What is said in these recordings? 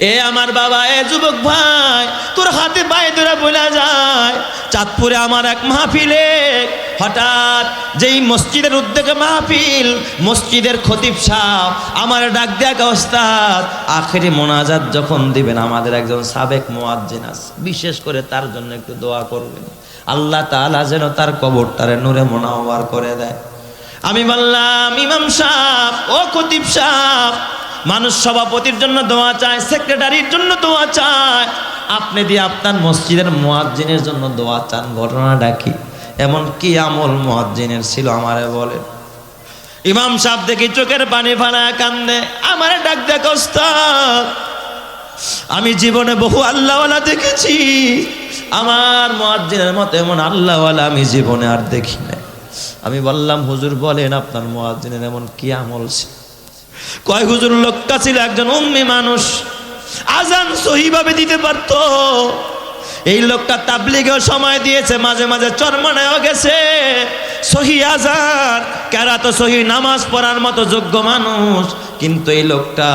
এ আমার বাবা, এ যুবক ভাই, তোর হাতে পায়ে তোরা বলা যায়। চাঁদপুরে আমার এক মাহফিলে হঠাৎ যেই মসজিদের উদ্যোগে মাহফিল, মসজিদের খতিব সাহ আমার ডাক দেয়া ওস্তাদ, আখেরি মোনাজাত যখন দিবেন, আমাদের একজন সাবেক মোয়াজ্জিন আছে, বিশেষ করে তার জন্য একটু দোয়া করবেন। আল্লাহ তাআলা যেন তার কবরটারে নূরে মোনাওয়ার করে দেয়। আমি বললাম, ইমাম সাহ ও খতিব সাহ মানুষ সভাপতির জন্য দোয়া চায়, সেক্রেটারির জন্য দোয়া চায়। আপনি দিয়ে আপনার মসজিদের মোয়াজ্জিনের জন্য দোয়া চান ঘটনা ডাকি এমন কি আমল মোয়াজ্জিনের ছিল আমারে বলে ইমাম সাহেব দেখি চোখের পানি ফানা কান্দে, আমারে ডাক দেখ আমি জীবনে বহু আল্লাহওয়ালা দেখেছি। আমার মোয়াজ্জিনের মতো এমন আল্লাহওয়ালা আমি জীবনে আর দেখি না আমি বললাম, হুজুর বলেন আপনার মোয়াজ্জিনের এমন কি আমল ছিল? কয় হুজুর, লোকটা ছিল একজন উম্মি মানুষ। আজান সহিভাবে দিতে পারত। এই লোকটা তাবলিগেও সময় দিয়েছে, মাঝে মাঝে চরমানায়ও গেছে। সহি আজান কেরা তো সহি নামাজ পড়ার মতো যোগ্য মানুষ। কিন্তু এই লোকটা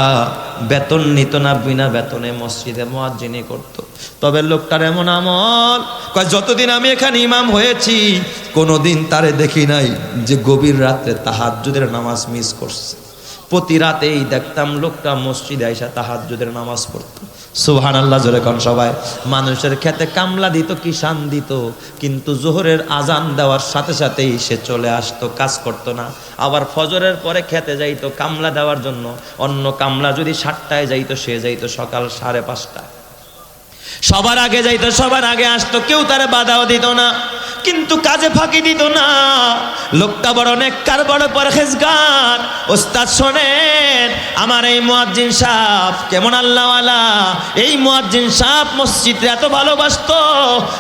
বেতন নিত না, বিনা বেতনে মসজিদে মোয়াজ্জিনি করত। তবে লোকটার এমন আমল, কয়, যতদিন আমি এখানে ইমাম হয়েছি, কোনোদিন তারে দেখি নাই যে গভীর রাত্রে তাহাজ্জুদের নামাজ মিস করছে। প্রতি রাতেই দেখতাম লোকটা মসজিদে আইসা তাহাজ্জুদের নামাজ পড়ত। সুহান আল্লাহ জোরে কন সবাই। মানুষের খেতে কামলা দিত কিষান দিত, কিন্তু জোহরের আজান দেওয়ার সাথে সাথেই সে চলে আসতো, কাজ করত না। আবার ফজরের পরে খেতে যাইতো, কামলা দেওয়ার জন্য। অন্য কামলা যদি সাতটায় যাইতো, সে যাইতো সকাল সাড়ে পাঁচটায়। সবার আগে যাইতো, সবার আগে আসতো, কেউ তারে বাধাও দিত না। কিন্তু কাজে ফাঁকি দিত না। লোকটা বড় অনেক, কার বড় পরহেজগার? ওস্তাদ শোনেন, আমার এই মুয়াজ্জিন সাহ কেমন আল্লাহওয়ালা? এই মুয়াজ্জিন সাহ মসজিদে এত ভালোবাসত,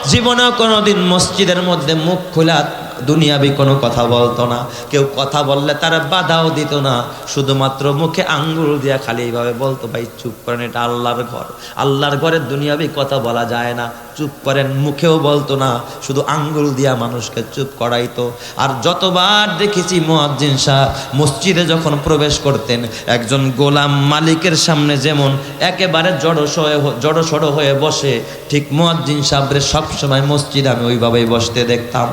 জীবনেও কোনোদিন মসজিদের মধ্যে মুখ খোলা দুনিয়াবি কোনো কথা বলতো না। কেউ কথা বললে তারা বাধাও দিত না। শুধুমাত্র মুখে আঙ্গুল দিয়া খালি এইভাবে বলতো, ভাই চুপ করেন, এটা আল্লাহর ঘর। আল্লাহর ঘরে দুনিয়াবি কথা বলা যায় না। চুপ করেন, মুখেও বলতো না, শুধু আঙ্গুল দিয়া মানুষকে চুপ করাইতো। আর যতবার দেখেছি মোয়াজ্জিন শাহ মসজিদে যখন প্রবেশ করতেন, একজন গোলাম মালিকের সামনে যেমন একেবারে জড়সড় জড়সড় হয়ে বসে, ঠিক মোয়াজ্জিন সাহেবের সবসময় মসজিদে আমি ওইভাবেই বসতে দেখতাম।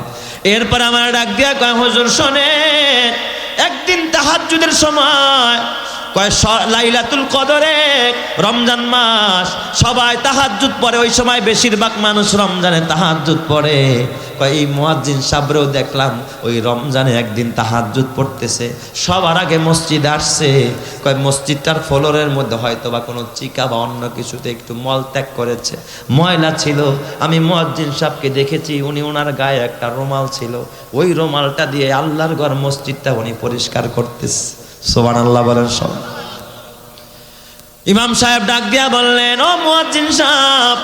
এরপর আমার ডাক দিয়া কয়, হুজুর, শোনেন, একদিন তাহাজ্জুদের সময় লাইলাতুল কদরে, রমজান মাস, সবাই পড়ে। ওই সময় বেশিরভাগ মানুষ রমজানে কয় এই সাবরেও দেখলাম, ওই রমজানে একদিন তাহাজ্জুদ পড়তেছে। সবার আগে মসজিদ আসছে। কয় মসজিদটার ফ্লোরের মধ্যে হয়তো বা কোনো চিকা বা অন্য কিছুতে একটু মল ত্যাগ করেছে। ময়লা ছিল। আমি মুয়াজ্জিন সাহেবকে দেখেছি, উনি ওনার গায়ে একটা রুমাল ছিল। ওই রুমালটা দিয়ে আল্লাহর ঘর মসজিদটা উনি পরিষ্কার করতেছে। সোবান আল্লাহ বলেন সব। ইমাম সাহেব ডাক দিয়া বললেন, ও মুয়াজ্জিন সাহেব,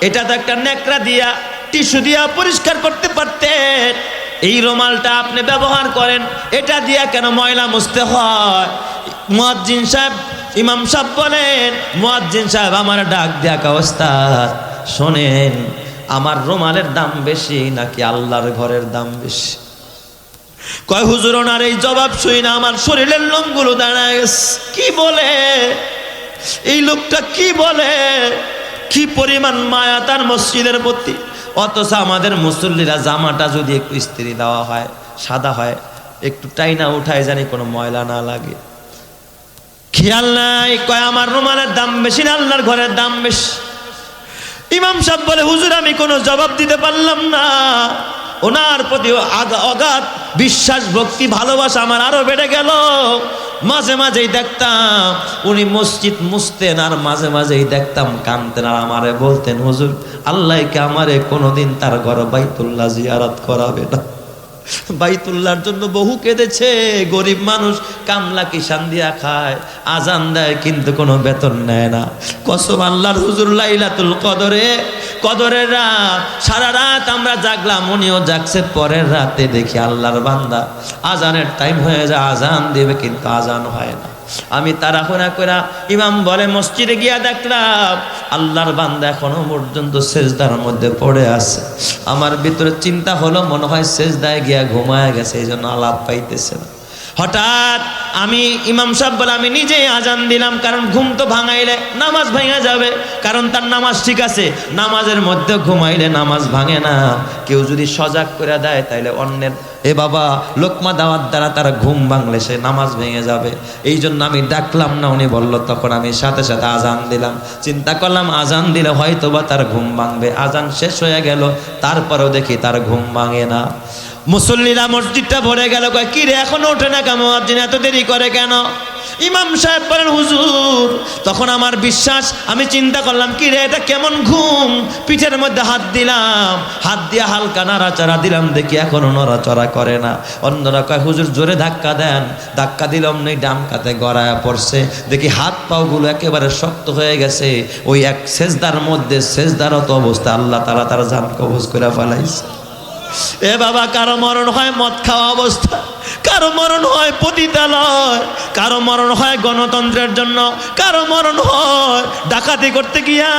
এটা তো একটা নেকড়া দিয়া, টিস্যু দিয়া পরিষ্কার করতে পারতেন। এই রুমালটা আপনি ব্যবহার করেন, এটা দিয়া কেন ময়লা মুছতে হয়? মুয়াজ্জিন সাহেব, ইমাম সাহেব বলেন, মুয়াজ্জিন সাহেব, আমার ডাক দিয়া অবস্থা শোনেন, আমার রুমালের দাম বেশি নাকি আল্লাহর ঘরের দাম বেশি? কয় হুজুর ওনার এই জবাব শুই না, আমার শরীরের লোমগুলো দাঁড়ায় কি বলে? এই লোকটা কি বলে? কি পরিমাণ মায়া তার মসজিদের প্রতি? অথচ আমাদের মুসল্লিরা জামাটা যদি একটু ইস্ত্রি দেওয়া হয়, সাদা হয়, একটু টাইনা উঠায় জানি কোনো ময়লা না লাগে। খেয়াল নাই? কয়, আমার রুমালের দাম বেশি না, আল্লাহর ঘরের দাম বেশি? ইমাম সাহেব বলে, হুজুর, আমি কোনো জবাব দিতে পারলাম না। ওনার প্রতি অগাধ বিশ্বাস, ভক্তি, ভালোবাসা আমার আরও বেড়ে গেল। মাঝে মাঝেই দেখতাম উনি মসজিদ মুসতেন আর মাঝে মাঝেই দেখতাম কানতেন আর আমারে বলতেন, হুজুর আল্লাহকে আমারে কোনোদিন তার ঘর বাইতুল্লাহ জিয়ারাত করাবে না? বাইতুল্লাহর জন্য বহু কেঁদেছে। গরিব মানুষ কামলা কিষান দিয়া খায়, আজান দেয়, কিন্তু কোনো বেতন নেয় না। কসম আল্লাহর হুজুর লাইলাতুল কদরে, কদরের রাত, সারা রাত আমরা জাগলাম, উনিও জাগছে, পরের রাতে দেখি আল্লাহর বান্দা। আজানের টাইম হয়ে যায়, আজান দেবে, কিন্তু আজান হয় না। আমি তাড়াহুড়া করে ইমাম বলে, মসজিদে গিয়া দেখলাম আল্লাহর বান্দা এখনও পর্যন্ত সেজদার মধ্যে পড়ে আছে। আমার ভিতরে চিন্তা হলো, মনে হয় সেজদায় গিয়া ঘুমায় গেছে এই জন্য আলাপ পাইতেছে না। হঠাৎ আমি ইমাম সাহেব বলে, আমি নিজেই আজান দিলাম, কারণ ঘুম তো ভাঙাইলে নামাজ ভেঙে যাবে। কারণ তার নামাজ ঠিক আছে, নামাজের মধ্যে ঘুমাইলে নামাজ ভাঙে না। কেউ যদি সজাগ করে দেয়, তাইলে অন্যের, এ বাবা, লোকমা দাওয়াত দ্বারা তারা ঘুম ভাঙলে সে নামাজ ভেঙে যাবে। এই জন্য আমি ডাকলাম না, উনি বলল, তখন আমি সাথে সাথে আজান দিলাম। চিন্তা করলাম, আজান দিলে হয়তো বা তার ঘুম ভাঙবে। আজান শেষ হয়ে গেল, তারপরেও দেখি তার ঘুম ভাঙে না। মুসল্লিরা মসজিদটা ভরে গেল, কয়, কি রে, এখনও ওঠে না দিন এত দেরি করে কেন? ইমাম সাহেব বলেন, হুজুর, তখন আমার বিশ্বাস, আমি চিন্তা করলাম, কি রে, এটা কেমন ঘুম? পিঠের মধ্যে হাত দিলাম, হাত দিয়ে হালকা নাড়াচাড়া দিলাম, দেখি এখনও নড়াচড়া করে না। অন্যরা কয়, হুজুর, জোরে ধাক্কা দেন। ধাক্কা দিলাম, নেই, ডান কাতে গড়ায়া পড়ছে। দেখি হাত পাওগুলো একেবারে শক্ত হয়ে গেছে। ওই এক সেজদার মধ্যে সেজদারত অবস্থা, আল্লাহ তারা তারা জান কবজ করে ফেলাইছে। এ বাবা কারও মরণ হয় মদ খাওয়া অবস্থা। কারও মরণ হয় পতিতালয়, কারও মরণ হয় গণতন্ত্রের জন্য, কারও মরণ হয় ডাকাতি করতে গিয়া,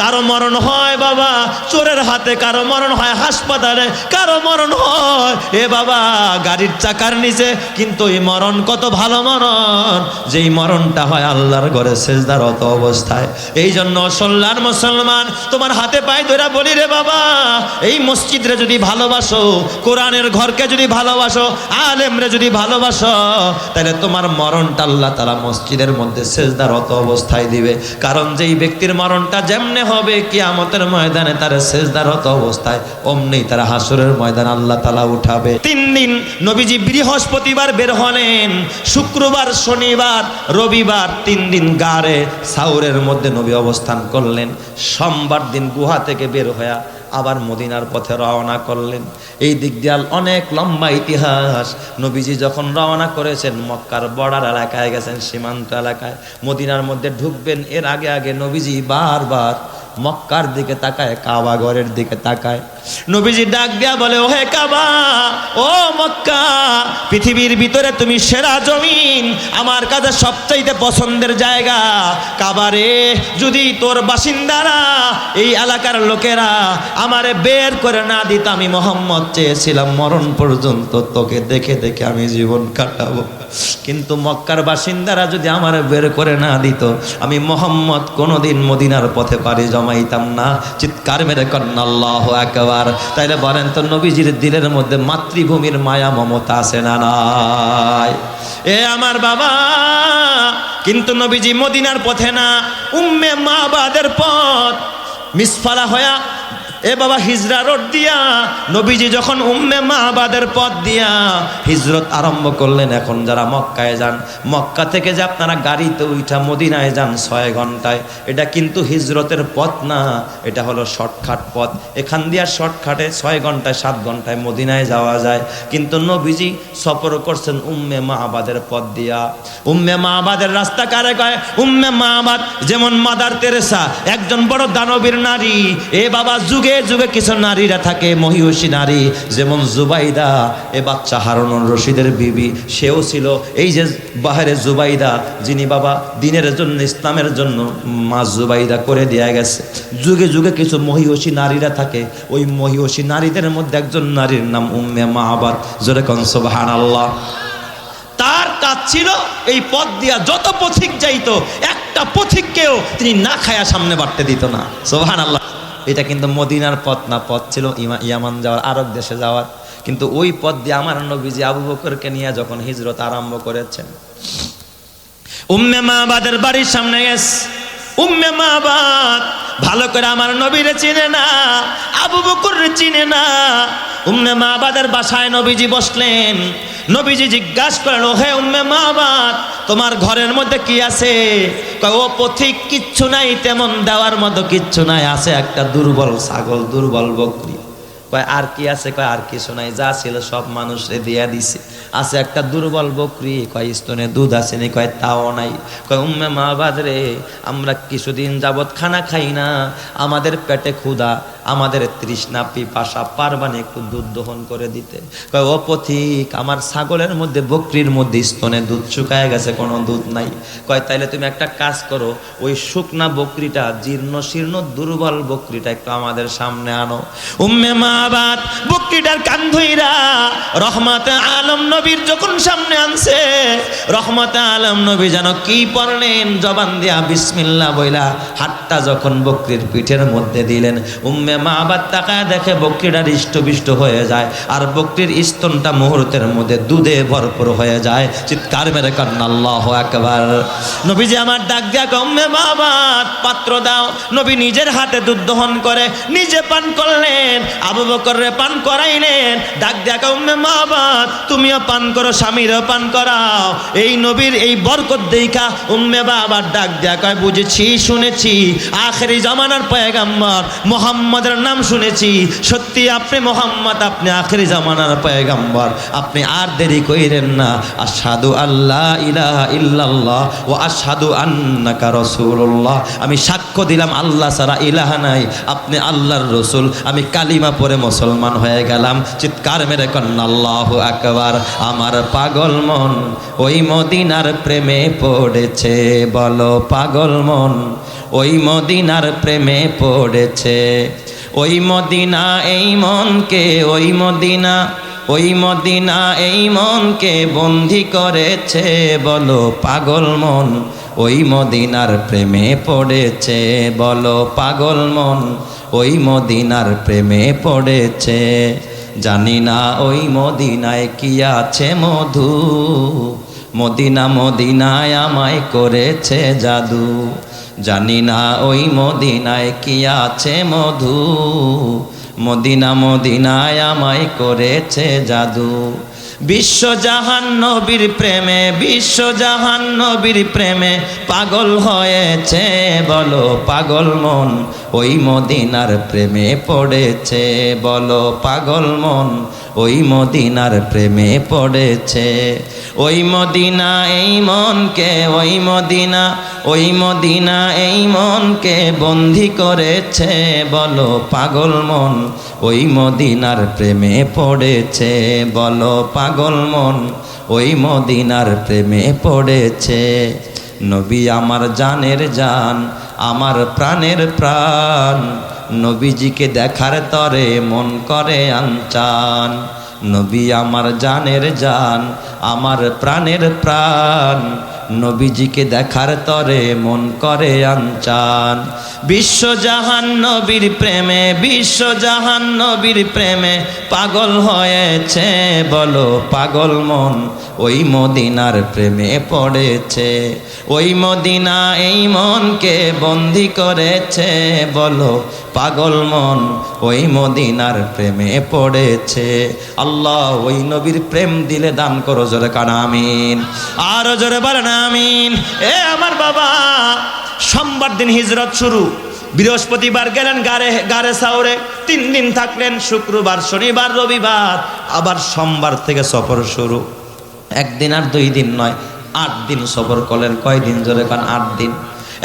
কারও মরণ হয় বাবা চোরের হাতে, কারও মরণ হয় হাসপাতালে, কারও মরণ হয়, এ বাবা গাড়ির চাকার নিচে, কিন্তু এই মরণ কত ভালো মরণ, যেই মরণটা হয় আল্লাহর ঘরে সেজদারত অবস্থায়। এই জন্য সল্লার মুসলমান, তোমার হাতে পায়ে ধরে বলি রে বাবা, এই মসজিদরে যদি ভালোবাসো, কোরআনের ঘরকে যদি ভালোবাসো, আলেমরে যদি ভালোবাসো, তাহলে তোমার মরণটা আল্লাহ তালা মসজিদের মধ্যে সেজদারত অবস্থায় দিবে। কারণ যেই ব্যক্তির মরণটা যেমনে হবে, কিয়ামতের ময়দানে তার সেজদারত অবস্থায়, অমনি তারা হাসরের ময়দান আল্লাহ তালা উঠাবে। তিন দিন নবীজি বৃহস্পতিবার বের হলেন, শুক্রবার, শনিবার, রবিবার, তিন দিন গাড়ে সাউরের মধ্যে নবী অবস্থান করলেন। সোমবার দিন গুহা থেকে বের হয়ে আবার মদিনার পথে রওনা করলেন। এই দিক দিয়াল অনেক লম্বা ইতিহাস। নবীজি যখন রওনা করেছেন, মক্কার বর্ডার এলাকায় গেছেন, সীমান্ত এলাকায়। মদিনার মধ্যে ঢুকবেন, এর আগে আগে নবীজি বারবার মক্কার দিকে তাকায়, কাবা ঘরের দিকে তাকায়। নবীজি ডাক দিয়া বলে, ওহে কাবা, ও মক্কা, পৃথিবীর ভিতরে তুমি সেরা জমিন, আমার কাছে সবচাইতে পছন্দের জায়গা কাবারে যদি তোর বাসিন্দারা এই এলাকার লোকেরা আমারে বের করে না দিত, আমি মোহাম্মদ চেয়েছিলাম মরণ পর্যন্ত তোকে দেখে দেখে আমি জীবন কাটাবো। কিন্তু মক্কার বাসিন্দারা যদি আমার বের করে না দিত, আমি মোহাম্মদ কোনোদিন মদিনার পথে পারি জমাইতাম না। চিৎকার মেরে কন্নাল্লাহ একবার তাইলে বলেন তো, নবীজির দিলের মধ্যে মাতৃভূমির মায়া, মমতা আছে না নাই? এ আমার বাবা, কিন্তু নবীজি মদিনার পথে না, উম্মে মা বাদের পথ। মিসফালা হয়া এ বাবা হিজরা রোড দিয়া, নবীজি যখন উম্মে মাহবাদের পথ দিয়া হিজরত আরম্ভ করলেন, এখন যারা মক্কায় যান, মক্কা থেকে যে আপনারা গাড়িতে উঠা মদিনায় যান ছয় ঘন্টায়, এটা কিন্তু হিজরতের পথ না, এটা হলো শর্টকাট পথ। এখান দিয়া শর্টকাটে ছয় ঘন্টায়, সাত ঘন্টায় মদিনায় যাওয়া যায়। কিন্তু নবীজি সফর করছেন উম্মে মাহবাদের পথ দিয়া। উম্মে মাহবাদের রাস্তা কারে কয়? উম্মে মাহবাদ যেমন মাদার তেরেসা, একজন বড় দানবীর নারী, এ বাবা যুগে যুগে কিছু নারীরা থাকে, মহিষী নারী, যেমন জুবাইদা, এ বাচ্চা হারুনুর রশিদের বিবি, সেও ছিল এই যে বাহারে জুবাইদা, যিনি বাবা দিনের জন্য, ইসলামের জন্য মা জুবাইদা করে দেয়া গেছে। যুগে যুগে কিছু মহিষী নারীরা থাকে, ওই মহিষী নারীদের মধ্যে একজন নারীর নাম উম্মে মাহাবাদ জোরে কনসবাহান আল্লাহ তার কাজ ছিল এই পথ দিয়া যত পথিক যাইতো, একটা পথিককেও তিনি না খায়া সামনে বাড়তে দিত না। সোহান আল্লাহ এটা কিন্তু মদিনার পথ না, পথ ছিল ইয়ামান যাওয়ার, আরব দেশে যাওয়ার। কিন্তু ওই পথ দিয়ে আমার নবীজি আবু বকরকে নিয়ে যখন হিজরত আরম্ভ করেছেন। উম্মে মাবাদের বাড়ির সামনে গেছ উম্মে মাবাদ, ভালো করে আমার নবীরে চিনে না, আবু বকর চিনে না। উম্মে মাবাদের বাসায় নবীজি বসলেন। নবীজি জিজ্ঞাসা করল, হে উম্মে মাবাদ, তোমার ঘরের মধ্যে কি আছে? ও পথিক, কিচ্ছু নাই, তেমন দেওয়ার মতো কিচ্ছু নাই, আছে একটা দুর্বল ছাগল, দুর্বল বকরি। কয়, আর কি আছে? কয়, আর কিছু নাই, যা ছিল সব মানুষে দিয়া দিছে, আছে একটা দুর্বল বকরি। কয়, স্তনে দুধ আছে নি? কয়, তাও নাই। কয়, উম্মে মা রে, আমরা কিছুদিন যাবৎ খানা খাই না, আমাদের পেটে ক্ষুধা আমাদের তৃষ্ণা পিপাসা পারবানি একটু দুধ দহন করে দিতে। কয়, ও পথিক, আমার ছাগলের মধ্যে, বকরির মধ্যে স্তনে দুধ শুকায় গেছে, কোনো দুধ নাই। কয়, তাইলে তুমি একটা কাজ করো, ওই শুকনা বকরিটা, জীর্ণ শীর্ণ দুর্বল বকরিটা একটু আমাদের সামনে আনো। উম্মে মাবাদ বকরিটার কান ধইরা রহমত আলম নবীর যখন সামনে আনছে, রহমত আলম নবী যেন কি পড়লেন, জবান দিয়া বিসমিল্লা বইলা হাতটা যখন বকরির পিঠের মধ্যে দিলেন। উম্মে মা আবার তাকায় দেখে বকরিটা হৃষ্টপিষ্ট হয়ে যায়। আর বকরির স্তনটা মুহূর্তের মধ্যে দুধে ভরপুর হয়ে যায়। চিৎকার মেরে কান্না, আল্লাহ একবার নবীজি আমার ডাক দিয়া উম্মে মা আবার পাত্র দাও। নবী নিজের হাতে দুধ দহন করে নিজে পান করলেন। আবু বকরে পান করাইলেন। ডাক দিয়া উম্মে মা আবার তুমিও পান করো, স্বামীরও পান করাও। এই নবীর এই বরকত দেইখা উম্মে বাবার ডাক দেয়া কয়, বুঝেছি, শুনেছি। আখেরি জমানার পয়গাম্বর মোহাম্মদের নাম শুনেছি। সত্যি আপনি মোহাম্মদ, আপনি আখেরি জামানার পয়গাম্বর। আপনি আর দেরি কইরেন না। আসাদু আল্লাহ ইলাহা ইল্লাল্লাহ ও আসাদু আন্নাকা রসুল্লাহ আমি সাক্ষ্য দিলাম, আল্লাহ ছাড়া ইলাহা নাই। আপনি আল্লাহর রসুল। আমি কালিমা পরে মুসলমান হয়ে গেলাম। চিৎকার মেরে কন্যা, আল্লাহ আকবার। আমার পাগল মন ওই মদিনার প্রেমে পড়েছে। বলো পাগল মন, ওই মদিনার প্রেমে পড়েছে। ওই মদিনা, এই মনকে, ওই মদিনা ওই মদিনা, এই মনকে বন্দি করেছে, বলো পাগল মন, ওই মদিনার প্রেমে পড়েছে, বলো পাগল মন, ওই মদিনার প্রেমে পড়েছে। জানি না ওই মদিনায় কি আছে মধু মদিনা মদিনায় আমায় করেছে জাদু। জানি না ওই মদিনায় কি আছে মধু। মদিনা মদিনায় আমায় করেছে জাদু। বিশ্বজাহান নবীর প্রেমে, বিশ্বজাহান নবীর প্রেমে পাগল হয়েছে বলো, পাগল মন। ওই মদিনার প্রেমে পড়েছে বলো, পাগল মন। ওই মদিনার প্রেমে পড়েছে। ওই মদিনা এই মনকে, ওই মদিনা ওই মদিনা এই মনকে বন্দি করেছে। বলো পাগল মন, ওই মদিনার প্রেমে পড়েছে। বলো পাগল মন, ওই মদিনার প্রেমে পড়েছে। নবী আমার জানের জান, আমার প্রাণের প্রাণ নবীজিকে দেখার তরে মন করে আনচান। নবী আমার জানের জান আমার প্রাণের প্রাণ। নবীজিকে দেখার তরে মন করে আনচান। বিশ্বজাহান নবীর প্রেমে, বিশ্বজাহান নবীর প্রেমে পাগল হয়েছে, বলো পাগল মন। ওই মদিনার প্রেমে পড়েছে, ওই মদিনা এই মনকে বন্দি করেছে, বলো পাগল মন। ওই মদিনার প্রেমে পড়েছে। আল্লাহ ওই নবীর প্রেম দিলে দান করো জোরে কানামিন আরও জোরে বলেন আমিন। এ আমার বাবা, সোমবার দিন হিজরত শুরু। বৃহস্পতিবার গেলেন গারে গারে সাউরে তিন দিন থাকলেন, শুক্রবার, শনিবার, রবিবার, আবার সোমবার থেকে সফর শুরু। একদিন আর দুই দিন নয়, আট দিন সফর করলেন। কয়দিন জোরে কান? আট দিন।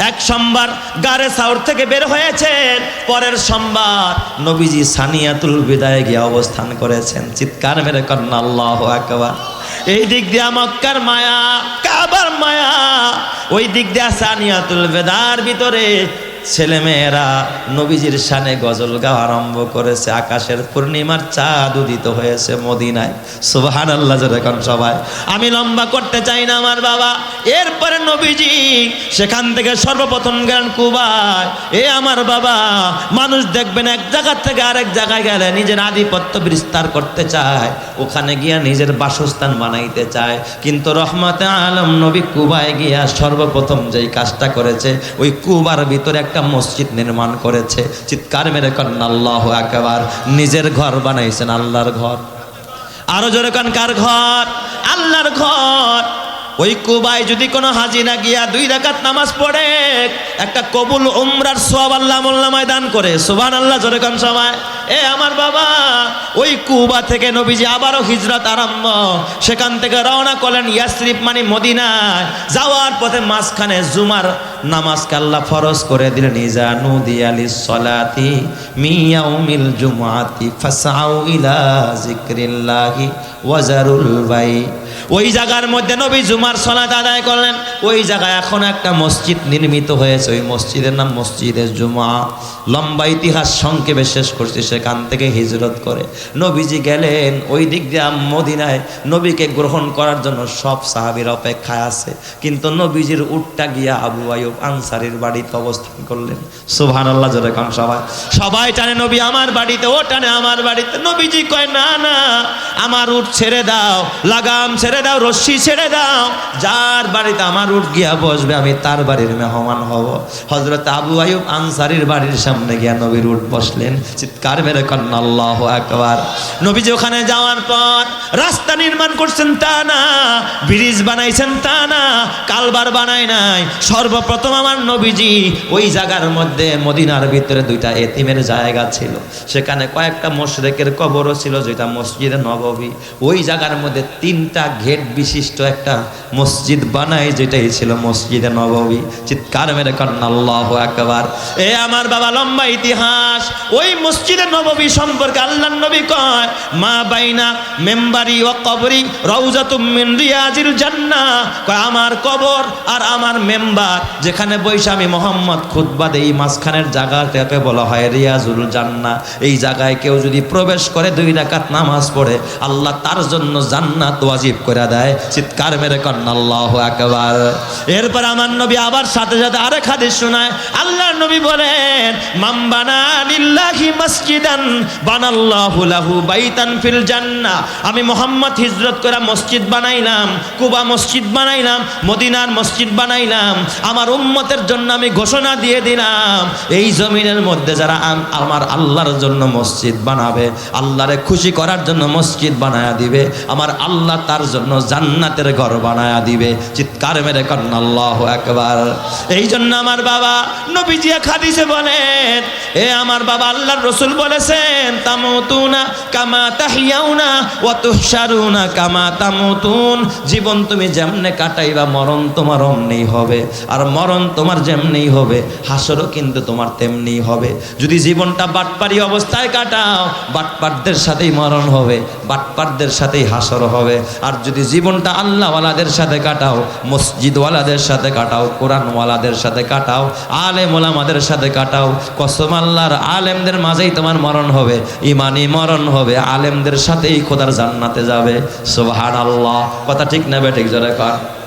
এক সোমবার গারে সাউর থেকে বের হয়েছেন, পরের সোমবার নবীজি সানিয়াতুল বিদায় গিয়ে অবস্থান করেছেন। চিৎকার মেরে কন্যা আল্লাহ একবার এই দিক দিয়া মক্কার মায়া কাবার মায়া ওই দিক দিয়ে সানিয়াতুল বেদার ভিতরে ছেলেমেয়েরা নবীজির শানে গজল গাওয়া আরম্ভ করেছে। আকাশের পূর্ণিমার চাঁদ উদিত হয়েছে মদিনায়। সুবহান আল্লাহ এখন সবাই। আমি লম্বা করতে চাই না আমার বাবা। এরপরে নবীজি সেখান থেকে সর্বপ্রথম গেলেন কুবায়। এ আমার বাবা, মানুষ দেখবেন এক জায়গা থেকে আরেক জায়গায় গেলে নিজের আধিপত্য বিস্তার করতে চায়। ওখানে গিয়া নিজের বাসস্থান বানাইতে চায়। কিন্তু রহমতে আলম নবী কুবায় গিয়া সর্বপ্রথম যেই কাজটা করেছে, ওই কুবার ভিতরে একটা মসজিদ নির্মাণ করেছে। চিৎকার মেরে কন্যা আল্লাহ একেবার নিজের ঘর বানাইছেন, আল্লাহর ঘর। আরও জোরে কন, কার ঘর? আল্লাহর ঘর। ওই কুবায় যদি কোনো হাজিরা গিয়া দুই রাকাত নামাজ পড়ে, একটা কবুল উমরার সব আল্লাহ মোল্লামায় দান করে সুবান আল্লাহ জোরে কোন সময় এ আমার বাবা, ওই কুবা থেকে নবীজি আবারও হিজরত আরম্ভ। সেখান থেকে রওনা করলেন ইয়াসরিফ মানে মদিনায়। যাওয়ার পথে মাঝখানে জুমার নামাজকে আল্লাহ ফরজ করে দিলেন, ইজা নুদি আলি সলাতি মিয়াউমিল জুমাতি ফাসাউ ইলা জিক্রিল্লাহি ওয়াজারুল বাই ওই জায়গার মধ্যে নবী জুমার সলাত আদায় করলেন। ওই জায়গায় এখন একটা মসজিদ নির্মিত হয়েছে। ওই মসজিদের নাম মসজিদে জুমা। লম্বা ইতিহাস সংক্ষেপে শেষ করছে, সেখান থেকে হিজরত করে। নবীজি গেলেন, ওই দিক দিয়ে মদিনায়। নবীকে গ্রহণ করার জন্য সব সাহাবির অপেক্ষায় আছে। কিন্তু নবীজির উটটা গিয়া আবু আয়ুব আনসারির বাড়িতে অবস্থান করলেন। সুবহান আল্লাহ জোরে কান সবাই। সবাই টানে, নবী আমার বাড়িতে, ও টানে আমার বাড়িতে। নবীজি কয়, না না, আমার উট ছেড়ে দাও, লাগাম ছেড়ে দাও, রশ্মি ছেড়ে দাও। যার বাড়িতে আমার উট গিয়া বসবে আমি তার বাড়ির মেহমান হব। হজরত আবু আয়ুব আনসারির বাড়ির সামনে গিয়া নবীর উট বসলেন। চিৎকার মেরে কন্যা, আল্লাহ একবার নবীজি ওখানে যাওয়ার পর রাস্তা নির্মাণ করছেন তা না, ব্রিজ বানাইছেন তা না, কালবার বানায় নাই। সর্বপ্রথম আমার নবীজি ওই জায়গার মধ্যে মদিনার ভিতরে দুইটা এতিমের জায়গা ছিল। সেখানে কয়েকটা মোশরেকের কবরও ছিল, যেটা মসজিদে নববী। ওই জায়গার মধ্যে তিনটা গেট বিশিষ্ট একটা মসজিদ বানায়, যেটাই ছিল মসজিদে নববী। চিৎকার মেরে কন্যা আল্লাহ একবার এ আমার বাবা, লম্বা ইতিহাস। ওই মসজিদে নববী সম্পর্কে আল্লাহ নবী কয়, মা বাইনা মেম্বারি ও কবরি রৌজাতুম মিন রিয়াজিল জান্নাহ। কয়, আমার কবর আর আমার মেম্বার। যেখানে বৈশা আমি মোহাম্মদ খুতবা দেই, মাঝখানের জায়গাটাকে বলা হয় রিয়াজুল জান্নাহ। এই জায়গায় কেউ যদি প্রবেশ করে দুই রাকাত নামাজ পড়ে, আল্লাহ তার জন্য জান্নাত ওয়াজিব করে দেয়, চিৎকার মেরে কন্যা, আল্লাহ একবার এরপর আমার নবী আবার সাথে সাথে আরেক হাদিস শোনায়, আল্লাহর নবী বলেন মাম্বানা লিল্লাহি মসজিদান, বানাল্লাহু লাহু বাইতান ফিল জান্নাহ। আমি মোহাম্মদ হিজরত করে মসজিদ বানাইলাম, কুবা মসজিদ বানাইলাম, মদিনার মসজিদ বানাইলাম। আমার উম্মতের জন্য আমি ঘোষণা দিয়ে দিলাম, এই জমিনের মধ্যে যারা আম- আমার আল্লাহর জন্য মসজিদ বানাবে, আল্লাহরে খুশি করার জন্য মসজিদ বানায়া দিবে। আমার আল্লাহ তার জন্য জান্নাতের ঘর বানায়া দিবে। চিৎকার মেরে কন্যা আল্লাহ একবার এই জন্য আমার বাবা নবীজি হাদিসে বলেন, এ আমার বাবা আল্লাহর রসুল বলেছেন, তামুতুনা কামা তাহিয়াউনা ওয়া তুহশারুনা কামা তামুতুন। জীবন তুমি যেমনে কাটাইবা, মরণ তোমার অমনেই হবে। আর মরণ তোমার যেমনেই হবে, হাসরও কিন্তু তোমার তেমনি হবে। যদি জীবনটা বাটপারি অবস্থায় কাটাও বাটপারদের সাথেই মরণ হবে বাটপারদের সাথেই হাসর হবে। আর যদি জীবনটা আল্লাহওয়ালাদের সাথে কাটাও, মসজিদওয়ালাদের সাথে কাটাও, কোরআনওয়ালাদের সাথে কাটাও আলেম ওলামাদের সাথে কাটাও, কসম আল্লাহর আলেমদের মাঝেই তোমার মরণ হবে, ইমানই মরণ হবে, আলেমদের সাথেই খোদার জান্নাতে যাবে। সোহান আল্লাহ কথা ঠিক না বেঠিক জোরে কর।